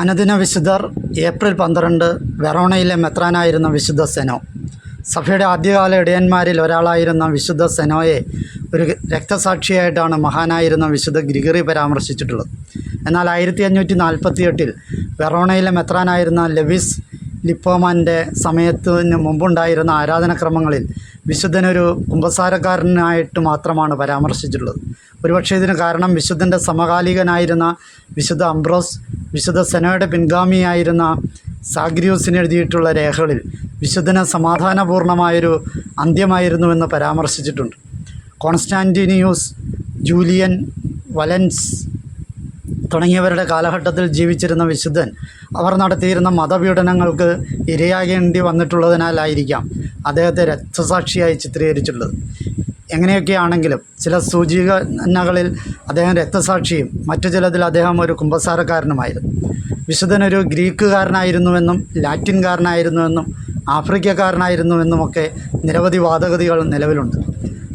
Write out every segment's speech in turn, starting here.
അനുദിന വിശുദ്ധർ ഏപ്രിൽ പന്ത്രണ്ട് വെറോണയിലെ മെത്രാനായിരുന്ന വിശുദ്ധ സെനോ. സഭയുടെ ആദ്യകാല ഇടയന്മാരിൽ ഒരാളായിരുന്ന വിശുദ്ധ സെനോയെ ഒരു രക്തസാക്ഷിയായിട്ടാണ് മഹാനായിരുന്ന വിശുദ്ധ ഗ്രിഗറി പരാമർശിച്ചിട്ടുള്ളത്. എന്നാൽ ആയിരത്തി അഞ്ഞൂറ്റി നാൽപ്പത്തി എട്ടിൽ വെറോണയിലെ മെത്രാനായിരുന്ന ലെവിസ് ലിപ്പോമാന്റെ സമയത്തിന് മുമ്പുണ്ടായിരുന്ന ആരാധനക്രമങ്ങളിൽ വിശുദ്ധനൊരു കുമ്പസാരക്കാരനായിട്ട് മാത്രമാണ് പരാമർശിച്ചിട്ടുള്ളത്. ഒരുപക്ഷെ ഇതിന് കാരണം വിശുദ്ധന്റെ സമകാലികനായിരുന്ന വിശുദ്ധ അംബ്രോസ് വിശുദ്ധ സെനയുടെ പിൻഗാമിയായിരുന്ന സാഗ്രിയൂസിന് എഴുതിയിട്ടുള്ള രേഖകളിൽ വിശുദ്ധന് സമാധാനപൂർണമായൊരു അന്ത്യമായിരുന്നുവെന്ന് പരാമർശിച്ചിട്ടുണ്ട്. കോൺസ്റ്റാന്റിനിയൂസ് ജൂലിയൻ വലൻസ് തുടങ്ങിയവരുടെ കാലഘട്ടത്തിൽ ജീവിച്ചിരുന്ന വിശുദ്ധൻ അവർ നടത്തിയിരുന്ന മതപീഡനങ്ങൾക്ക് ഇരയാകേണ്ടി വന്നിട്ടുള്ളതിനാലായിരിക്കാം അദ്ദേഹത്തെ രക്തസാക്ഷിയായി ചിത്രീകരിച്ചിട്ടുള്ളത്. എങ്ങനെയൊക്കെയാണെങ്കിലും ചില സൂചികകളിൽ അദ്ദേഹം രക്തസാക്ഷിയും മറ്റു ചിലതിൽ അദ്ദേഹം ഒരു കുമ്പസാരക്കാരനുമായിരുന്നു. വിശുദ്ധനൊരു ഗ്രീക്കുകാരനായിരുന്നുവെന്നും ലാറ്റിൻകാരനായിരുന്നുവെന്നും ആഫ്രിക്കക്കാരനായിരുന്നുവെന്നുമൊക്കെ നിരവധി വാദഗതികൾ നിലവിലുണ്ട്.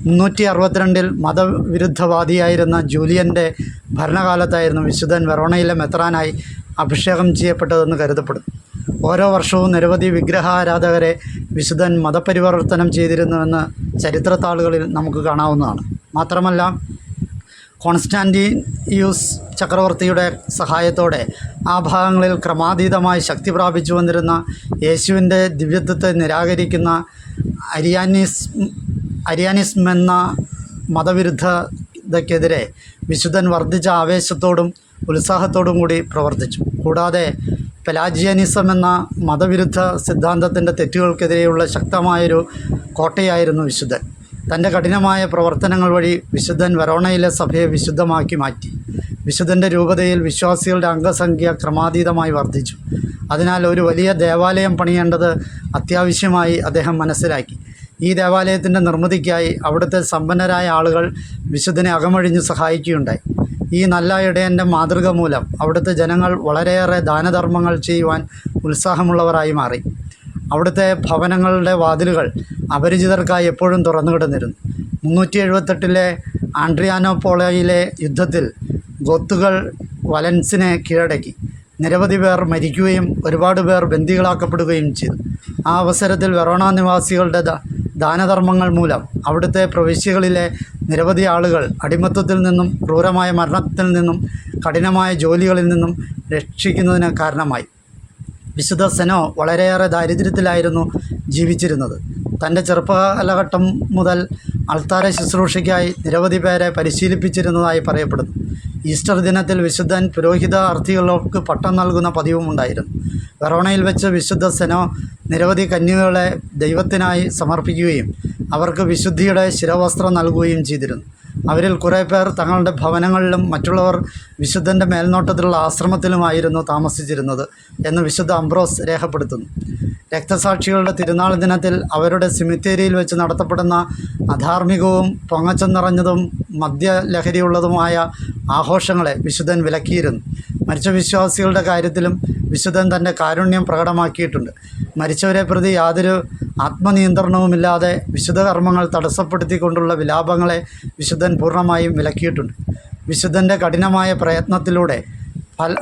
മുന്നൂറ്റി അറുപത്തിരണ്ടിൽ മതവിരുദ്ധവാദിയായിരുന്ന ജൂലിയന്റെ ഭരണകാലത്തായിരുന്നു വിശുദ്ധൻ വെറോണയിലെ മെത്രാനായി അഭിഷേകം ചെയ്യപ്പെട്ടതെന്ന് കരുതപ്പെടുന്നു. ഓരോ വർഷവും നിരവധി വിഗ്രഹാരാധകരെ വിശുദ്ധൻ മതപരിവർത്തനം ചെയ്തിരുന്നുവെന്ന് ചരിത്രത്താളുകളിൽ നമുക്ക് കാണാവുന്നതാണ്. മാത്രമല്ല കോൺസ്റ്റാന്റിയൂസ് ചക്രവർത്തിയുടെ സഹായത്തോടെ ആ ഭാഗങ്ങളിൽ ക്രമാതീതമായി ശക്തി പ്രാപിച്ചു വന്നിരുന്ന യേശുവിന്റെ ദിവ്യത്വത്തെ നിരാകരിക്കുന്ന അരിയാനിസ് അരിയാനിസ്മെന്ന മതവിരുദ്ധതയ്ക്കെതിരെ വിശുദ്ധൻ വർദ്ധിച്ച ആവേശത്തോടും ഉത്സാഹത്തോടും കൂടി പ്രവർത്തിച്ചു. കൂടാതെ പെലാജിയനിസം എന്ന മതവിരുദ്ധ സിദ്ധാന്തത്തിന്റെ തെറ്റുകൾക്കെതിരെയുള്ള ശക്തമായൊരു കോട്ടയായിരുന്നു വിശുദ്ധൻ. തന്റെ കഠിനമായ പ്രവർത്തനങ്ങൾ വഴി വിശുദ്ധൻ വെറോണയിലെ സഭയെ വിശുദ്ധമാക്കി മാറ്റി. വിശുദ്ധന്റെ രൂപതയിൽ വിശ്വാസികളുടെ അംഗസംഖ്യ ക്രമാതീതമായി വർദ്ധിച്ചു. അതിനാൽ ഒരു വലിയ ദേവാലയം പണിയേണ്ടത് അത്യാവശ്യമായി അദ്ദേഹം മനസ്സിലാക്കി. ഈ ദേവാലയത്തിന്റെ നിർമ്മിതിക്കായി അവിടുത്തെ സമ്പന്നരായ ആളുകൾ വിശുദ്ധനെ അകമഴിഞ്ഞ് സഹായിക്കുകയുണ്ടായി. ഈ നല്ല ഇടയന്റെ മാതൃക മൂലം അവിടുത്തെ ജനങ്ങൾ വളരെയേറെ ദാനധർമ്മങ്ങൾ ചെയ്യുവാൻ ഉത്സാഹമുള്ളവരായി മാറി. അവിടുത്തെ ഭവനങ്ങളുടെ വാതിലുകൾ അപരിചിതർക്കായി എപ്പോഴും തുറന്നു കിടന്നിരുന്നു മുന്നൂറ്റി എഴുപത്തെട്ടിലെ ആൻഡ്രിയാനോപോളയിലെ യുദ്ധത്തിൽ ഗൊത്തുകൾ വലൻസിനെ കീഴടക്കി. നിരവധി പേർ മരിക്കുകയും ഒരുപാട് പേർ ബന്ദികളാക്കപ്പെടുകയും ചെയ്തു. ആ അവസരത്തിൽ വെറോണ നിവാസികളുടെ ദാനധർമ്മങ്ങൾ മൂലം അവിടുത്തെ പ്രവിശ്യകളിലെ നിരവധി ആളുകൾ അടിമത്തത്തിൽ നിന്നും ക്രൂരമായ മരണത്തിൽ നിന്നും കഠിനമായ ജോലികളിൽ നിന്നും രക്ഷിക്കുന്നതിന് കാരണമായി. വിശുദ്ധ സെനോ വളരെയേറെ ദാരിദ്ര്യത്തിലായിരുന്നു ജീവിച്ചിരുന്നത്. തന്റെ ചെറുപ്പകാലഘട്ടം മുതൽ അൾത്താര ശുശ്രൂഷയ്ക്കായി നിരവധി പേരെ പരിശീലിപ്പിച്ചിരുന്നതായി പറയപ്പെടുന്നു. ഈസ്റ്റർ ദിനത്തിൽ വിശുദ്ധൻ പുരോഹിത അർത്ഥികൾക്ക് പട്ടം നൽകുന്ന പതിവുമുണ്ടായിരുന്നു വെറോണയിൽ വെച്ച് വിശുദ്ധ സെനോ നിരവധി കന്യകകളെ ദൈവത്തിനായി സമർപ്പിക്കുകയും അവർക്ക് വിശുദ്ധിയുടെ ശിരവസ്ത്രം നൽകുകയും ചെയ്തിരുന്നു. അവരിൽ കുറേ പേർ തങ്ങളുടെ ഭവനങ്ങളിലും മറ്റുള്ളവർ വിശുദ്ധന്റെ മേൽനോട്ടത്തിലുള്ള ആശ്രമത്തിലുമായിരുന്നു താമസിച്ചിരുന്നത് എന്ന് വിശുദ്ധ അംബ്രോസ് രേഖപ്പെടുത്തുന്നു. രക്തസാക്ഷികളുടെ തിരുനാൾ ദിനത്തിൽ അവരുടെ സിമിത്തേരിയിൽ വെച്ച് നടത്തപ്പെടുന്ന അധാർമികവും പൊങ്ങച്ചം നിറഞ്ഞതും മദ്യലഹരിയുള്ളതുമായ ആഘോഷങ്ങളെ വിശുദ്ധൻ വിലക്കിയിരുന്നു. മരിച്ച വിശ്വാസികളുടെ കാര്യത്തിലും വിശുദ്ധൻ തന്റെ കാരുണ്യം പ്രകടമാക്കിയിട്ടുണ്ട്. മരിച്ചവരെ പ്രതി യാതൊരു ആത്മനിയന്ത്രണവുമില്ലാതെ വിശുദ്ധ കർമ്മങ്ങൾ തടസ്സപ്പെടുത്തിക്കൊണ്ടുള്ള വിലാപങ്ങളെ വിശുദ്ധൻ പൂർണമായും വിലക്കിയിട്ടുണ്ട്. വിശുദ്ധന്റെ കഠിനമായ പ്രയത്നത്തിലൂടെ ഫല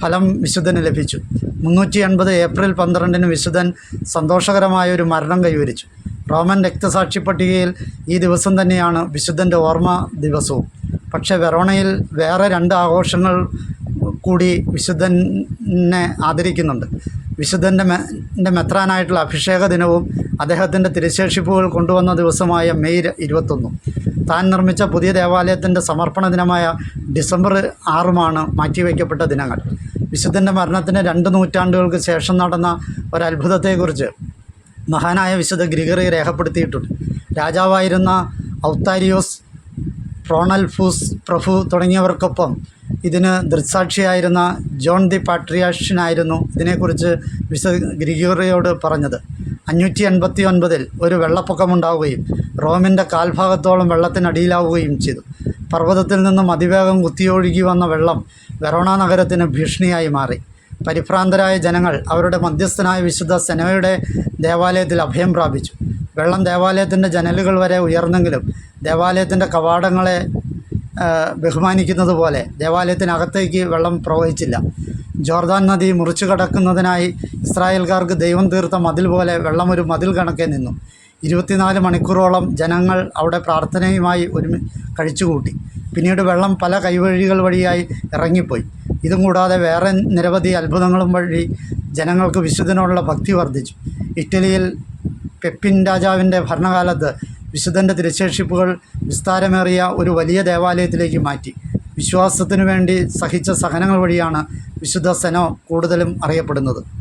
ഫലം വിശുദ്ധന് ലഭിച്ചു. മുന്നൂറ്റി എൺപത് ഏപ്രിൽ പന്ത്രണ്ടിന് വിശുദ്ധൻ സന്തോഷകരമായ ഒരു മരണം കൈവരിച്ചു. റോമൻ രക്തസാക്ഷി പട്ടികയിൽ ഈ ദിവസം തന്നെയാണ് വിശുദ്ധന്റെ ഓർമ്മ ദിവസവും. പക്ഷേ വെറോണയിൽ വേറെ രണ്ട് ആഘോഷങ്ങൾ കൂടി വിശുദ്ധനെ ആദരിക്കുന്നുണ്ട്. വിശുദ്ധന്റെ മെന്റെ മെത്രാനായിട്ടുള്ള അഭിഷേക ദിനവും അദ്ദേഹത്തിന്റെ തിരുശേഷിപ്പുകൾ കൊണ്ടുവന്ന ദിവസമായ മെയ് ഇരുപത്തൊന്നും. താൻ നിർമ്മിച്ച പുതിയ ദേവാലയത്തിന്റെ സമർപ്പണ ദിനമായ ഡിസംബർ ആറുമാണ് മാറ്റിവെക്കപ്പെട്ട ദിനങ്ങൾ. വിശുദ്ധന്റെ മരണത്തിന് രണ്ട് നൂറ്റാണ്ടുകൾക്ക് ശേഷം നടന്ന ഒരത്ഭുതത്തെക്കുറിച്ച് മഹാനായ വിശുദ്ധ ഗ്രിഗറി രേഖപ്പെടുത്തിയിട്ടുണ്ട്. രാജാവായിരുന്ന ഔത്താരിയോസ് പ്രോണൽഫൂസ് പ്രഭു തുടങ്ങിയവർക്കൊപ്പം ഇതിന് ദൃക്സാക്ഷിയായിരുന്ന ജോൺ ദി പാട്രിയാഷ്യനായിരുന്നു ഇതിനെക്കുറിച്ച് വിശ ഗ്രിഗോറിയോട് പറഞ്ഞത്. അഞ്ഞൂറ്റി എൺപത്തി ഒൻപതിൽ ഒരു വെള്ളപ്പൊക്കമുണ്ടാവുകയും റോമിന്റെ കാൽഭാഗത്തോളം വെള്ളത്തിനടിയിലാവുകയും ചെയ്തു. പർവതത്തിൽ നിന്നും അതിവേഗം കുത്തിയൊഴുകി വന്ന വെള്ളം വെറോണ നഗരത്തിന് ഭീഷണിയായി മാറി. പരിഭ്രാന്തരായ ജനങ്ങൾ അവരുടെ മധ്യസ്ഥനായ വിശുദ്ധ സെനോയുടെ ദേവാലയത്തിൽ അഭയം പ്രാപിച്ചു. വെള്ളം ദേവാലയത്തിന്റെ ജനലുകൾ വരെ ഉയർന്നെങ്കിലും ദേവാലയത്തിന്റെ കവാടങ്ങളെ ബഹുമാനിക്കുന്നത് പോലെ ദേവാലയത്തിനകത്തേക്ക് വെള്ളം പ്രവഹിച്ചില്ല. ജോർദാൻ നദി മുറിച്ചു കടക്കുന്നതിനായി ഇസ്രായേൽക്കാർക്ക് ദൈവം തീർത്ത മതിൽ പോലെ വെള്ളമൊരു മതിൽ കണക്കെ നിന്നു. ഇരുപത്തിനാല് മണിക്കൂറോളം ജനങ്ങൾ അവിടെ പ്രാർത്ഥനയുമായി ഒരു കഴിച്ചുകൂട്ടി. പിന്നീട് വെള്ളം പല കൈവഴികൾ വഴിയായി ഇറങ്ങിപ്പോയി. ഇതും കൂടാതെ വേറെ നിരവധി അത്ഭുതങ്ങളും വഴി ജനങ്ങൾക്ക് വിശുദ്ധനോടുള്ള ഭക്തി വർദ്ധിച്ചു. ഇറ്റലിയിൽ പെപ്പിൻ രാജാവിന്റെ ഭരണകാലത്ത് വിശുദ്ധന്റെ തിരശേഷിപ്പുകൾ വിസ്താരമേറിയ ഒരു വലിയ ദേവാലയത്തിലേക്ക് മാറ്റി. വിശ്വാസത്തിനു വേണ്ടി സഹിച്ച സഹനങ്ങൾ വഴിയാണ് വിശുദ്ധ സെനോ കൂടുതലും അറിയപ്പെടുന്നത്.